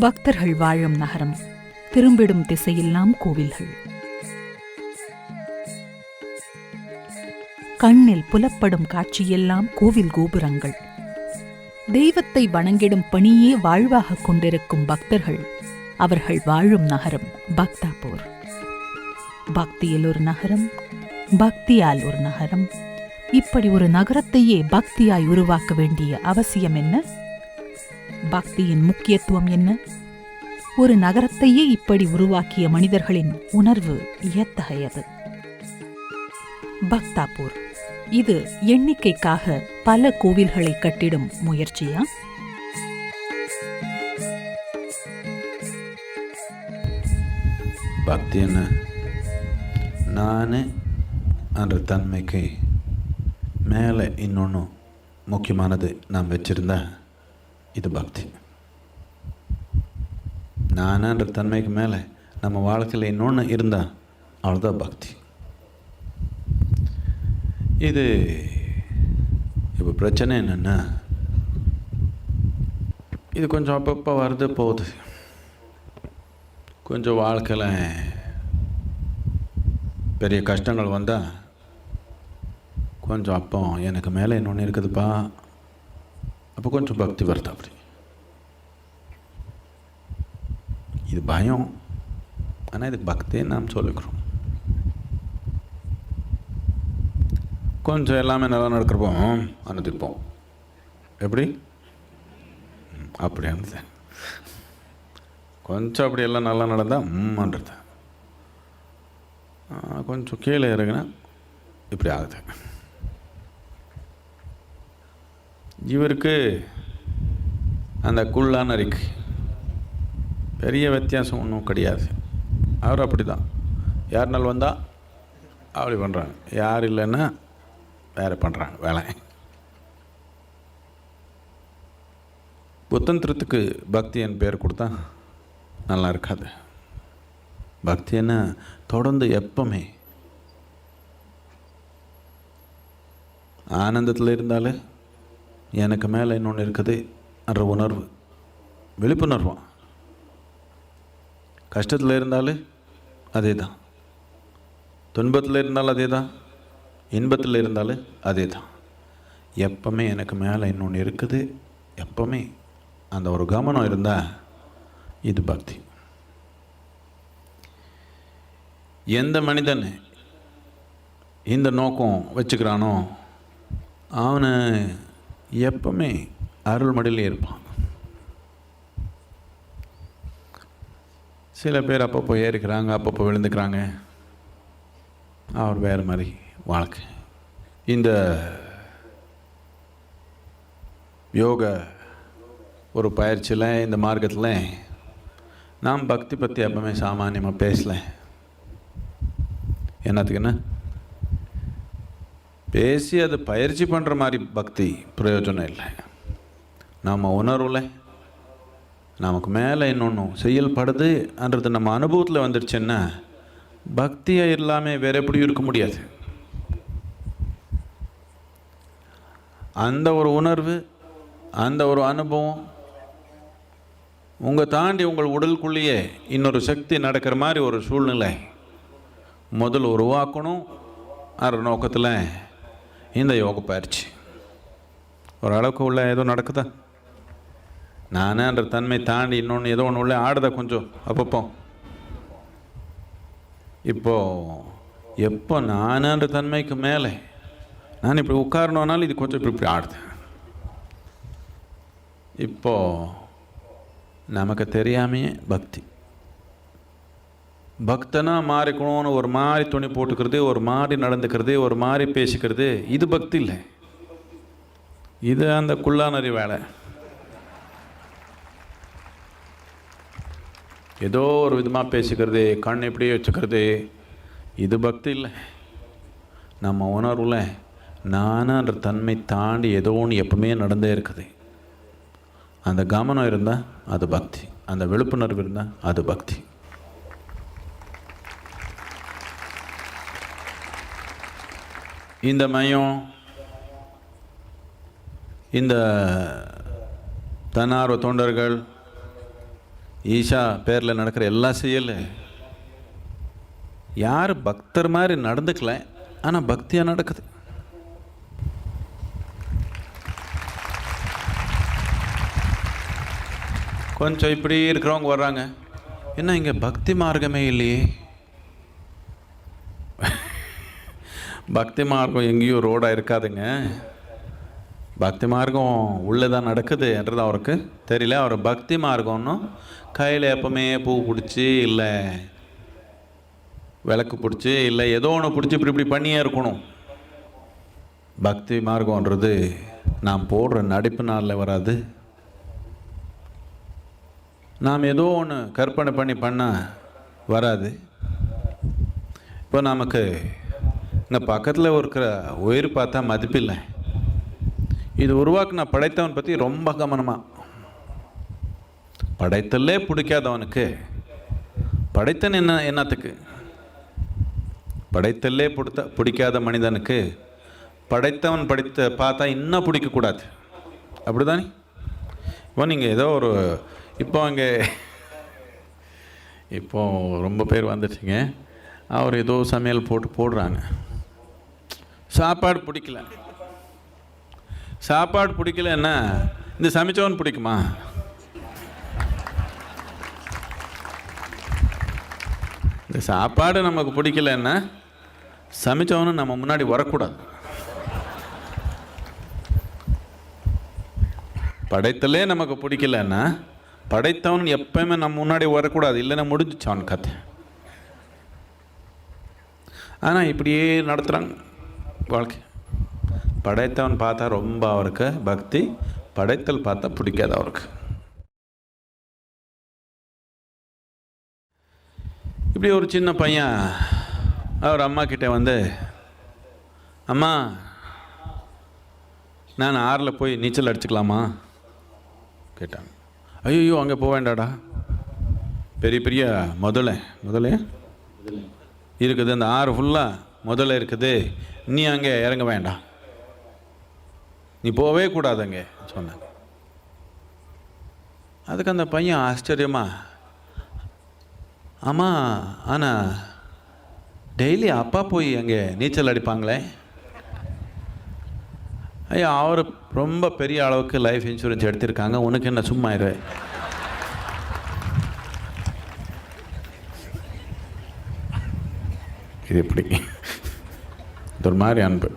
பக்தர்கள் வாழும் நகரம் திரும்பிடும் திசையெல்லாம் கோவில்கள். கண்ணில் புலப்படும் காட்சியெல்லாம் கோவில் கோபுரங்கள். தெய்வத்தை வணங்கிடும் பணியே வாழ்வாகக் கொண்டிருக்கும் பக்தர்கள். அவர்கள் வாழும் நகரம் பக்தாபூர். பக்தியில் ஒரு நகரம் பக்தியால் ஒரு நகரம் இப்படி ஒரு நகரத்தையே பக்தியாய் உருவாக்க வேண்டிய அவசியம் என்ன? பக்தியின் முக்கியத்துவம் என்ன? ஒரு நகரத்தையே இப்படி உருவாக்கிய மனிதர்களின் உணர்வு எத்தகையது? பக்தாபூர் இது எண்ணிக்கைக்காக பல கோவில்களை கட்டிடும் முயற்சியா? பக்தி என்ன? நான் அந்த தன்மைக்கு மேலே இன்னொன்று முக்கியமானது நாம் வச்சுருந்தா இது பக்தி. நானான்ற தன்மைக்கு மேலே நம்ம வாழ்க்கையில் இன்னொன்று இருந்தால் அவ்வளோதான் பக்தி. இது இப்போ பிரச்சனை என்னென்னா இது கொஞ்சம் அப்பப்போ வருது போகுது. கொஞ்சம் வாழ்க்கையில் பெரிய கஷ்டங்கள் வந்தால் கொஞ்சம் அப்போ எனக்கு மேலே இன்னொன்று இருக்குதுப்பா. அப்போ கொஞ்சம் பக்தி வருது அப்படி இது பயம். ஆனால் இது பக்தின்னு நாம் சொல்லிக்கிறோம். கொஞ்சம் எல்லாமே நல்லா நடக்கிறப்போ அனுதிப்போம். எப்படி? அப்படி அனுது கொஞ்சம் அப்படி எல்லாம் நல்லா நடந்தால் உம்மான்றது கொஞ்சம் கீழே இறங்கினா இப்படி ஆகுது. இவருக்கு அந்த குள்ளானரிக்கு பெரிய வித்தியாசம் ஒன்றும் கிடையாது. அவர் அப்படி தான் யார் நாள் வந்தால் அப்படி பண்ணுறாங்க யார் இல்லைன்னா வேறு பண்ணுறாங்க வேலை. புத்தந்திரத்துக்கு பக்தி என் பேர் கொடுத்தா நல்லா இருக்காது. பக்தி என்ன? தொடர்ந்து எப்பவுமே ஆனந்தத்தில் இருந்தாலே எனக்கு மேலே இன்னொன்று இருக்குது. என்ற உணர்வு. விழிப்புணர்வு. கஷ்டத்தில் இருந்தாலே அதே தான் துன்பத்தில் இருந்தாலும் அதே தான் இன்பத்தில் இருந்தாலும் அதே தான் எப்பவுமே எனக்கு மேலே இன்னொன்று இருக்குது. எப்பவுமே அந்த ஒரு கவனம் இருந்தால் இது பக்தி. எந்த மனிதன் இந்த நோக்கம் வச்சுக்கிறானோ அவனை எப்பவுமே அருள்மடியிலே இருப்பான். சில பேர் அப்பப்போ ஏறிக்கிறாங்க அப்பப்போ விழுந்துக்கிறாங்க. அவர் வேறு மாதிரி வாழ்க்கை. இந்த யோக ஒரு பயிற்சியில் இந்த மார்க்கத்தில் நாம் பக்தி பற்றி எப்பவுமே சாமானியமாக பேசலை. என்னத்துக்குன்னா? பேசி அதை பயிற்சி பண்ணுற மாதிரி பக்தி பிரயோஜனம் இல்லை. நம்ம உணர்வில் நமக்கு மேலே இன்னொன்று செயல்படுதுன்றது நம்ம அனுபவத்தில் வந்துருச்சுன்னா பக்தியாக இல்லாமல் வேற எப்படியும் இருக்க முடியாது. அந்த ஒரு உணர்வு அந்த ஒரு அனுபவம் உங்கள் தாண்டி உங்கள் உடலுக்குள்ளேயே இன்னொரு சக்தி நடக்கிற மாதிரி ஒரு சூழ்நிலை முதல் உருவாக்கணும் அற நோக்கத்தில் இந்த யோக பயிற்சி. ஓரளவுக்கு உள்ள ஏதோ நடக்குதா? நானேன்ற தன்மை தாண்டி இன்னொன்று ஏதோ ஒன்று உள்ள ஆடுதா கொஞ்சம்? அப்பப்போ. இப்போ எப்போ நானேன்ற தன்மைக்கு மேலே நான் இப்படி உட்காரணுன்னாலும் இது கொஞ்சம் இப்படி இப்படி ஆடுது. இப்போ நமக்கு தெரியாமையே பக்தி. பக்தனா மாறிக்கணும்னு ஒரு மாதிரி துணி போட்டுக்கிறது ஒரு மாதிரி நடந்துக்கிறது ஒரு மாதிரி பேசிக்கிறது இது பக்தி இல்லை. இது அந்த குள்ளானறி வேலை. ஏதோ ஒரு விதமாக பேசிக்கிறது கண் இப்படியே வச்சுக்கிறது இது பக்தி இல்லை. நம்ம உணர்வில் நானான்ற தன்மை தாண்டி ஏதோ ஒன்று எப்பவுமே நடந்தே இருக்குது. அந்த கவனம் இருந்தால் அது பக்தி. அந்த விழிப்புணர்வு இருந்தால் அது பக்தி. இந்த மையம் இந்த தன்னார்வ தொண்டர்கள் ஈஷா பேரில் நடக்கிற எல்லா செயல் யார் பக்தர் மாதிரி நடந்துக்கல ஆனால் பக்தியாக நடக்குது. கொஞ்சம் இப்படி இருக்கிறவங்க வர்றாங்க. என்ன இங்கே பக்தி மார்க்கமே இல்லையே? பக்தி மார்க்கம் எங்கேயும் ரோடாக இருக்காதுங்க. பக்தி மார்க்கம் உள்ளே தான் நடக்குது என்றது அவருக்கு தெரியல. அவர் பக்தி மார்க்கம்னு கையில் எப்பவுமே பூ பிடிச்சி இல்லை விளக்கு பிடிச்சி இல்லை ஏதோ ஒன்று பிடிச்சி இப்படி இப்படி பண்ணியே இருக்கணும். பக்தி மார்க்கம்ன்றது நாம் போடுற நடிப்பு நாளில் வராது. நாம் ஏதோ ஒன்று கற்பனை பண்ணி பண்ணால் வராது. இப்போ நமக்கு இந்த பக்கத்தில் இருக்கிற உயிர் பார்த்தா மதிப்பில்லை இது உருவாக்குன படைத்தவன் பற்றி ரொம்ப கவனமாக படைத்தலே பிடிக்காதவனுக்கு. படைத்தன் என்ன என்னத்துக்கு? படைத்தலே பிடித்த பிடிக்காத மனிதனுக்கு படைத்தவன் படித்த பார்த்தா இன்னும் பிடிக்கக்கூடாது அப்படிதானே? இப்போ நீங்கள் ஏதோ ஒரு இப்போ அங்கே இப்போ ரொம்ப பேர் வந்துட்டீங்க. அவர் ஏதோ சமையல் போட்டு போடுறாங்க. சாப்பாடு பிடிக்கல. சாப்பாடு பிடிக்கலன்னா இந்த சமைச்சவன் பிடிக்குமா? இந்த சாப்பாடு நமக்கு பிடிக்கலன்னா சமைச்சவனும் நம்ம முன்னாடி வரக்கூடாது. படைத்தலே நமக்கு பிடிக்கலன்னா படைத்தவன் எப்பயுமே நம்ம முன்னாடி வரக்கூடாது. இல்லைன்னா முடிஞ்சிச்சு அவன் கதை. ஆனால் இப்படியே நடத்துகிறாங்க வாழ்க்கை. படைத்தவன் பார்த்தா ரொம்ப அவருக்கு பக்தி படைத்தல் பார்த்தா பிடிக்காது அவருக்கு. இப்படி ஒரு சின்ன பையன் அவர் அம்மா கிட்ட வந்து அம்மா நான் ஆறில் போய் நீச்சல் அடிச்சுக்கலாமா? கேட்டாங்க. ஐயோ அங்கே போக வேண்டாடா பெரிய பெரிய முதலை முதலே இருக்குது. அந்த ஆறு ஃபுல்லாக முதல்ல இருக்குது நீ அங்கே இறங்க வேண்டாம். நீ போகவே கூடாது அங்கே சொன்னாங்க. அதுக்கு அந்த பையன் ஆச்சரியமா ஆமாம் ஆனால் டெய்லி அப்பா போய் அங்கே நீச்சல் அடிப்பாங்களே? ஐயா அவர் ரொம்ப பெரிய அளவுக்கு லைஃப் இன்சூரன்ஸ் எடுத்திருக்காங்க உனக்கு என்ன சும்மா இரு. இது எப்படி? இது ஒரு மாதிரி அன்பு